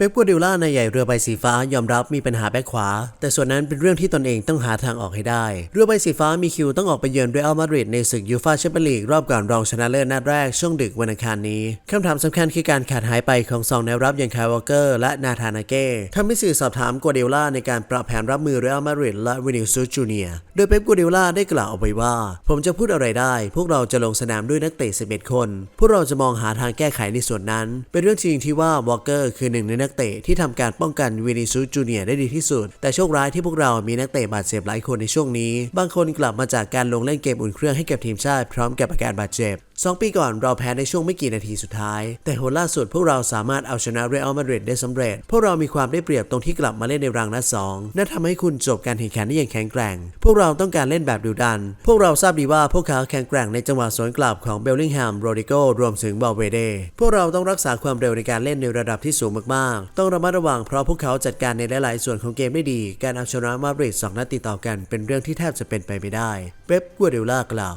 เป๊ปกัวดิล่านายใหญ่เรือใบสีฟ้ายอมรับมีปัญหาแบ็คขวา แต่ส่วนนั้นเป็นเรื่องที่ตนเองต้องหาทางออกให้ได้ เรือใบสีฟ้ามีคิวต้องออกไปเยือนเรอัลมาดริดในศึกยูฟาแชมเปี้ยนลีกรอบก่อนรองชนะเลิศนัดแรกช่วงดึกวันอังคารนี้คำถามสำคัญคือการขาดหายไปของสองแนวรับอย่างคายวอลเกอร์และนาธานาเก้ทำให้สื่อสอบถามกัวดิล่าในการปรับแผนรับมือเรอัลมาดริดและวินิซูจูเนียโดยเป๊ปกัวดิล่าได้กล่าวเอาไว้ว่า ผมจะพูดอะไรได้ พวกเราจะลงสนามด้วยนักเตะ11 คน พวกเราจะมองหาทางแก้ไขในส่วนนั้น เป็นเรื่องจริงที่ว่าวอลเกอร์คือหนึ่งในนักเตะที่ทำการป้องกันวินิซูจูเนียได้ดีที่สุด แต่โชคร้ายที่พวกเรามีนักเตะบาดเจ็บหลายคนในช่วงนี้ บางคนกลับมาจากการลงเล่นเกมอุ่นเครื่องให้กับทีมชาติพร้อมกับอาการบาดเจ็บ สองปีก่อนเราแพ้ในช่วงไม่กี่นาทีสุดท้าย แต่หล่าสุดพวกเราสามารถเอาชนะเรอัลมาดริดได้สำเร็จ พวกเรามีความได้เปรียบตรงที่กลับมาเล่นในรังนัดสองนั่นทำให้คุณจบการแข่งขันได้อย่างแข็งแกร่ง พวกเราต้องการเล่นแบบดุดัน พวกเราทราบดีว่าพวกเขาแข็งแกร่งในจังหวะสวนกลับของเบลลิงแฮมโรดิโกรวมถึงบอลเวเดพวกเราต้องรักษาความเร็วในการเล่นในระดับที่สูงมากๆ ต้องระมัดระวังเพราะพวกเขาจัดการในหลายๆส่วนของเกมได้ดี การเอาชนะมาดริดสองนัดติดต่อกันเป็นเรื่องที่แทบจะเป็นไปไม่ได้เป๊ปกัวร์ดิโอล่ากล่าว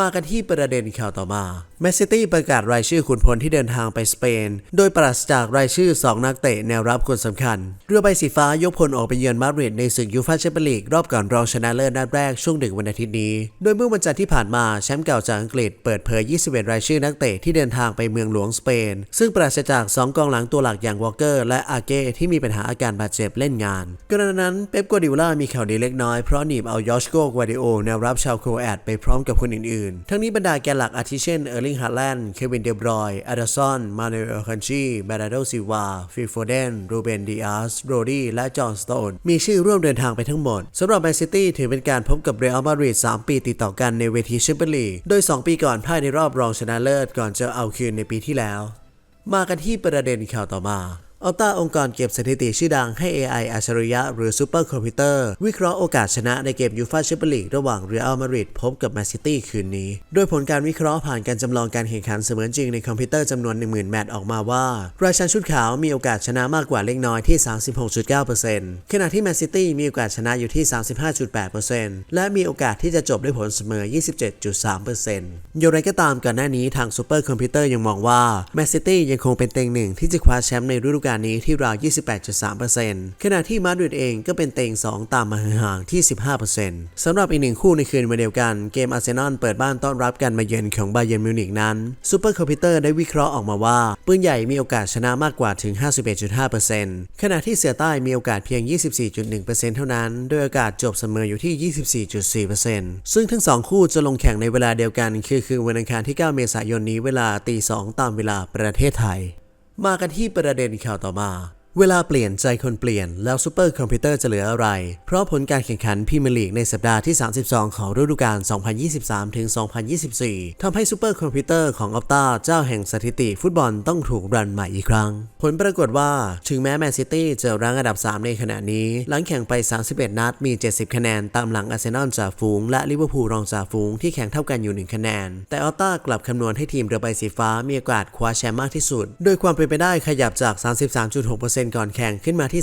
มากันที่ประเด็นข่าวต่อมาแมนซิตี้ประกาศรายชื่อขุนพลที่เดินทางไปสเปน โดยปราศจากรายชื่อ 2 นักเตะแนวรับคนสำคัญ เรือใบสีฟ้ายกพลออกไปเยือนมาดริดในศึกยูฟ่าแชมเปี้ยนลีกรอบก่อนรองชนะเลิศนัดแรกช่วงดึกวันอาทิตย์นี้ โดยเมื่อวันจันทร์ที่ผ่านมาแชมป์เก่าจากอังกฤษเปิดเผย 21 รายชื่อนักเตะที่เดินทางไปเมืองหลวงสเปน ซึ่งปราศจาก 2 กองหลังตัวหลักอย่างวอลเกอร์และอาเก้ที่มีปัญหาอาการบาดเจ็บเล่นงานกรณีนั้นเป๊ปกัวดิโอล่ามีข่าวดีเล็กน้อยเพราะหนีบเอายอชโกกัวดิโอแนวรับชาวโครแอตไปพร้อมกับคนอื่นๆทั้งนี้บรรดาแกนหลักอาทิเช่นเออร์ลิงฮาแลนด์เควินเดบรอยอาดาซอนมานูเอลคันชีบาราโดซิวาฟิลโฟเดนรูเบนดิอาสโรดี้และจอห์นสโตนมีชื่อร่วมเดินทางไปทั้งหมดสำหรับแมนซิตี้ถือเป็นการพบกับเรอัลมาดริด3ปีติดต่อกันในเวทีแชมเปี้ยนลีกโดย 2 ปีก่อนพ่ายในรอบรองชนะเลิศก่อนจะเอาคืนในปีที่แล้ว มากันที่ประเด็นข่าวต่อมา อัลต้าองค์กรเก็บสถิติชื่อดังให้ AI อัจฉริยะหรือซูเปอร์คอมพิวเตอร์วิเคราะห์โอกาสชนะในเกมยูฟ่าแชมเปี้ยนลีกระหว่างเรอัลมาดริดพบกับแมนซิตี้คืนนี้ โดยผลการวิเคราะห์ผ่านการจำลองการแข่งขันเสมือนจริงในคอมพิวเตอร์จำนวน 10,000 แมตช์ออกมาว่า ราชันชุดขาวมีโอกาสชนะมากกว่าเล็กน้อยที่ 36.9%ขณะที่แมนซิตี้มีโอกาสชนะอยู่ที่ 35.8%และมีโอกาสที่จะจบด้วยผลเสมอ 27.3%อย่างไรก็ตามก่อนหน้านี้ทางซูเปอร์คอมพิวเตอร์ยังมองว่าแมนซิตี้ยังคงเป็นเต็งหนึ่งที่จะคว้าแชมป์ในฤดูกาลนี้ที่ราว 28.3%ขณะที่มาดริดเองก็เป็นเต็ง 2 ตามมาห่างๆที่ 15%สำหรับอีกหนึ่งคู่ในคืนวันเดียวกัน เกมอาร์เซนอลเปิดบ้านต้อนรับการมาเยือนของบาเยิร์นมิวนิกนั้นซูเปอร์คอมพิวเตอร์ได้วิเคราะห์ออกมาว่า ปืนใหญ่มีโอกาสชนะมากกว่าถึง 51.5%ขณะที่เสือใต้มีโอกาสเพียง 24.1%เท่านั้น โดยโอกาสจบเสมออยู่ที่ 24.4%ซึ่งทั้งสองคู่จะลงแข่งในเวลาเดียวกัน คือคืนวันอังคารที่ 9 เมษายนนี้เวลาตี 2 ตามเวลาประเทศไทย มากันที่ประเด็นข่าวต่อมา เวลาเปลี่ยนใจคนเปลี่ยนแล้วซูเปอร์คอมพิวเตอร์จะเหลืออะไร เพราะผลการแข่งขันพรีเมียร์ลีกในสัปดาห์ที่ 32 ของฤดูกาล 2023ถึง2024 ทำให้ซูเปอร์คอมพิวเตอร์ของออปตาเจ้าแห่งสถิติฟุตบอลต้องถูกรันใหม่อีกครั้ง ผลปรากฏว่า ถึงแม้แมนซิตี้จะรั้งอันดับ 3 ในขณะนี้ หลังแข่งไป 31 นัดมี 70 คะแนน ตามหลังอาร์เซนอลจ่าฝูงและลิเวอร์พูลรองจ่าฝูงที่แข่งเท่ากันอยู่ 1 คะแนน แต่ออปตากลับคำนวณให้ทีมเรือใบสีฟ้ามีโอกาสคว้าแชมป์มากที่สุด โดยความเป็นไปได้ขยับจาก 33.6%ก่อนแข่งขึ้นมาที่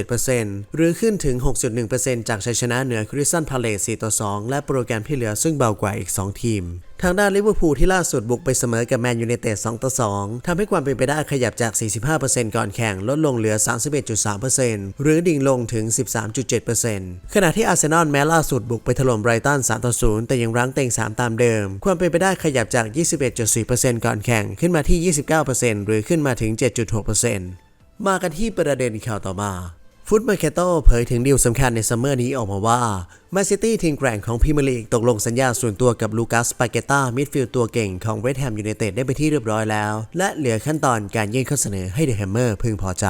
39.7%หรือขึ้นถึง 6.1%จากชัยชนะเหนือคริสตันพาเลส4ต่อ 2 และโปรแกรมที่เหลือซึ่งเบากว่าอีก 2 ทีมทางด้านลิเวอร์พูลที่ล่าสุดบุกไปเสมอกับแมนยูไนเต็ด2ต่อ 2 ทำให้ความเป็นไปได้ขยับจาก 45%ก่อนแข่งลดลงเหลือ 31.3%หรือดิ่งลงถึง 13.7%ขณะที่อาร์เซนอลแม้ล่าสุดบุกไปถล่มไบรตัน3ต่อ 0 แต่ยังรั้งเต็ง 3 ตามเดิม ความเป็นไปได้ขยับจาก 21.4%ก่อนแข่งขึ้นมาที่ 29%หรือขึ้นมาถึง 7.6% มากันที่ประเด็นข่าวต่อมาฟุตมาร์เกโตเผยถึงดีลสำคัญในซัมเมอร์นี้ออกมาว่าแมนซิตี้ทีมแกร่งของพรีเมียร์ลีกตกลงสัญญาส่วนตัวกับลูคัสปาเกต้ามิดฟิลด์ตัวเก่งของเวสต์แฮมยูไนเต็ดได้ไปที่เรียบร้อยแล้ว และเหลือขั้นตอนการยื่นข้อเสนอให้เดอะแฮมเมอร์พึงพอใจ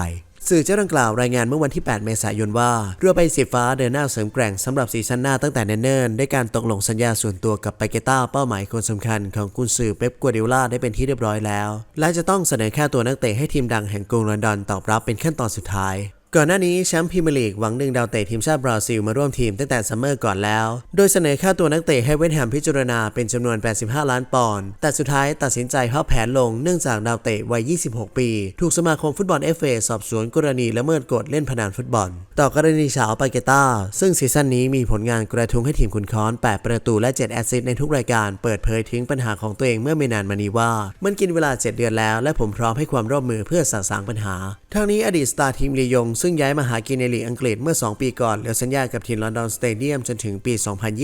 สื่อเจ้าดังกล่าวรายงานเมื่อวันที่ 8 เมษายนว่า เรือใบสีฟ้าเดินหน้าเสริมแกร่งสำหรับซีซั่นหน้าตั้งแต่เนิ่นๆได้การตกลงสัญญาส่วนตัวกับปเกต้าเป้าหมายคนสำคัญของกุนซือเป๊ปกัวเดล่าได้เป็นที่เรียบร้อยแล้ว และจะต้องเสนอค่าตัวนักเตะให้ทีมดังแห่งกรุงลอนดอนตอบรับเป็นขั้นตอนสุดท้าย ก่อนหน้านี้แชมป์พรีเมียร์ลีกหวังดึงดาวเตะทีมชาติบราซิลมาร่วมทีมตั้งแต่ซัมเมอร์ก่อนแล้ว โดยเสนอค่าตัวนักเตะให้เวสต์แฮมพิจารณาเป็นจำนวน 85 ล้านปอนด์ แต่สุดท้ายตัดสินใจพับแผนลงเนื่องจากดาวเตะวัย 26 ปี ถูกสมาคมฟุตบอล FA สอบสวนกรณีละเมิดกฎเล่นพนันฟุตบอล ต่อกรณีชาวปาเกต้า ซึ่งซีซั่นนี้มีผลงานกระทุ้งให้ทีมคุณค้อน 8 ประตูและ 7 แอสซิสต์ในทุกรายการ เปิดเผยถึงปัญหาของตัวเองเมื่อไม่นานมานี้ว่า มันกินเวลา 7 เดือนแล้ว และผมพร้อมให้ความร่วมมือเพื่อสะสางปัญหาทางนี้อดีตสตาร์ทีมลียงซึ่งย้ายมาหากินในลีกอังกฤษเมื่อ 2 ปีก่อนเหลือสัญญากับทีมลอนดอนสเตเดียมจนถึงปี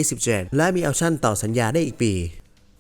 2027 และมีออปชั่นต่อสัญญาได้อีกปี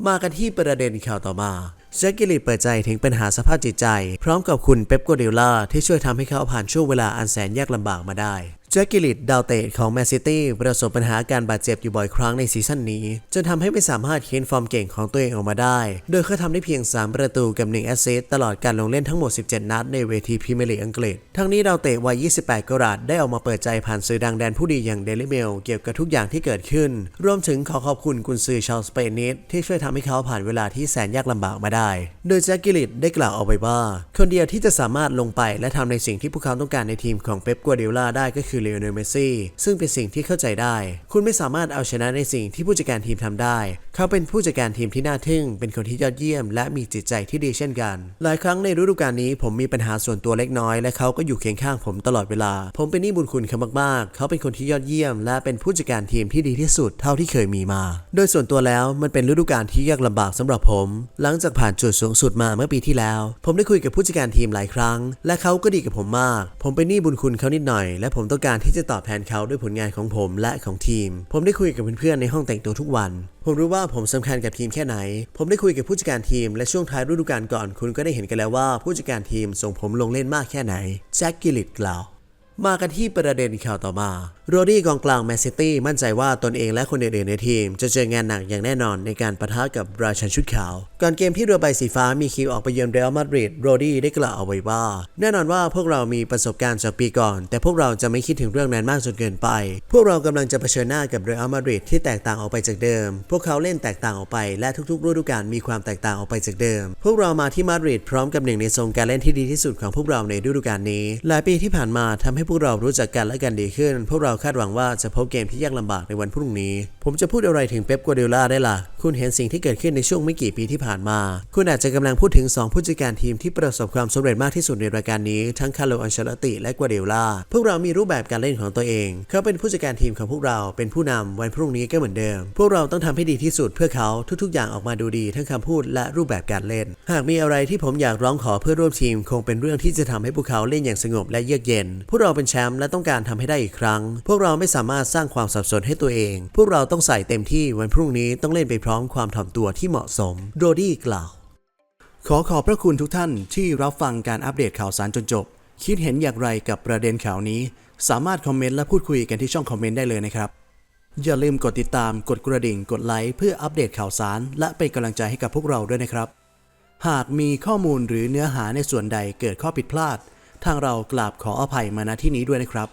มากันที่ประเด็นข่าวต่อมาแจ็คกิลิตเปิดใจถึงปัญหาสภาพจิตใจ พร้อมกับคุณเป๊ปกัวเดล่าที่ช่วยทำให้เขาผ่านช่วงเวลาอันแสนยากลำบากมาได้ แจ็คกิลิตดาวเตะของแมนซิตี้ประสบปัญหาการบาดเจ็บอยู่บ่อยครั้งในซีซั่นนี้ จนทำให้ไม่สามารถเค้นฟอร์มเก่งของตัวเองออกมาได้ โดยเขาทำได้เพียง 3 ประตูกับ 1 แอสซิสต์ตลอดการลงเล่นทั้งหมด 17 นัดในเวทีพรีเมียร์ลีกอังกฤษ ทั้งนี้ดาวเตะวัย 28 กรัตได้ออกมาเปิดใจผ่านสื่อดังแดนผู้ดีอย่างเดลิเมลเกี่ยวกับทุกอย่างที่เกิดขึ้น รวมถึงขอขอบคุณกุนซือชาวสเปนนิสที่ช่วยทำให้เขาผ่านเวลาที่แสนยากลำบากมาได้ โดยแจ็คกิลิตได้กล่าวเอาไว้ว่า คนเดียวที่จะสามารถลงไปและทำในสิ่งที่พวกเขาต้องการในทีมของเป๊ปกัวเดล่าได้ก็คือเลโอนลเมสซี่ซึ่งเป็นสิ่งที่เข้าใจได้ คุณไม่สามารถเอาชนะในสิ่งที่ผู้จัดการทีมทำได้ เขาเป็นผู้จัดการทีมที่น่าทึ่ง เป็นคนที่ยอดเยี่ยม และมีจิตใจที่ดีเช่นกัน หลายครั้งในฤดูกาลนี้ผมมีปัญหาส่วนตัวเล็กน้อย และเขาก็อยู่เคียงข้างผมตลอดเวลา ผมเป็นหนี้บุญคุณเขามากๆ เขาเป็นคนที่ยอดเยี่ยม และเป็นผู้จัดการทีมที่ดีที่สุดเท่าที่เคยมีมา โดยส่วนตัวแล้วมันเป็นฤดูกาลที่ยากลำบากสำหรับผม หลังจากผ่านจุดสูงสุดมาเมื่อปีที่แล้ว ผมได้คุยกับผู้จัดการทีมหลายครั้ง และเขาก็ดีกับผมมาก ผมเป็นหนี้บุญคุณเขานิดหน่อย และผมต้องการที่จะตอบแทนเขาด้วยผลงานของผมและของทีม ผมได้คุยกับเพื่อนๆในห้องแต่งตัวทุกวัน ผมรู้ว่าผมสำคัญกับทีมแค่ไหน ผมได้คุยกับผู้จัดการทีมและช่วงท้ายฤดูกาลก่อนคุณก็ได้เห็นกันแล้วว่าผู้จัดการทีมส่งผมลงเล่นมากแค่ไหนแจ็คกิลลิตกล่าว มากันที่ประเด็นข่าวต่อมา โรดี้กองกลางแมนซิตี้มั่นใจว่าตนเองและคนอื่นๆในทีม จะเจองานหนักอย่างแน่นอนในการปะทะกับราชันชุดขาว ก่อนเกมที่เรือใบสีฟ้ามีคิวออกไปเยือนเรอัลมาดริดโรดี้ได้กล่าวเอาไว้ว่า แน่นอนว่าพวกเรามีประสบการณ์จากปีก่อน แต่พวกเราจะไม่คิดถึงเรื่องนั้นมากจนเกินไป พวกเรากำลังจะเผชิญหน้ากับเรอัลมาดริดที่แตกต่างออกไปจากเดิม พวกเขาเล่นแตกต่างออกไปและทุกๆฤดูกาลมีความแตกต่างออกไปจากเดิม พวกเรามาที่มาดริดพร้อมกับหนึ่งในทรงการเล่นที่ดีที่สุดของพวกเราในฤดูกาลนี้ หลายปีที่ผ่านมาทำให้พวกเรารู้จักกันและกันดีขึ้น พวกเราคาดหวังว่าจะพบเกมที่ยากลำบากในวันพรุ่งนี้ ผมจะพูดอะไรถึงเป๊ปกัวเดล่าได้ล่ะ คุณเห็นสิ่งที่เกิดขึ้นในช่วงไม่กี่ปีที่ผ่านมา คุณอาจจะกำลังพูดถึง 2 ผู้จัดการทีมที่ประสบความสำเร็จมากที่สุดในรายการนี้ ทั้งคาร์โลอันเชลติ และกัวเดล่า พวกเรามีรูปแบบการเล่นของตัวเอง เขาเป็นผู้จัดการทีมของพวกเรา เป็นผู้นำวันพรุ่งนี้ก็เหมือนเดิม พวกเราต้องทำให้ดีที่สุดเพื่อเขาทุกๆ อย่างออกมาดูดี ทั้งคำพูดและรูปแบบการเล่น หากมีอะไรที่ผมอยากร้องขอเพื่อร่วมทีม คงเป็นเรื่องที่จะทำให้พวกเขาเล่นอย่างสงบและเยือกเย็น พวกเราเป็นแชมป์และต้องการทำให้ได้อีกครั้ง พวกเราไม่สามารถสร้างความสับสนให้ตัวเอง พวกเราต้องใส่เต็มที่วันพรุ่งนี้ต้องเล่นไปพร้อมความถ่อมตัวที่เหมาะสม โรดี้กล่าว ขอขอบพระคุณทุกท่านที่รับฟังการอัปเดตข่าวสารจนจบ คิดเห็นอย่างไรกับประเด็นข่าวนี้ สามารถคอมเมนต์และพูดคุยกันที่ช่องคอมเมนต์ได้เลยนะครับ อย่าลืมกดติดตาม กดกระดิ่ง กดไลค์เพื่ออัปเดตข่าวสาร และเป็นกำลังใจให้กับพวกเราด้วยนะครับ หากมีข้อมูลหรือเนื้อหาในส่วนใดเกิดข้อผิดพลาด ทางเรากราบขออภัยมาณที่นี้ด้วยนะครับ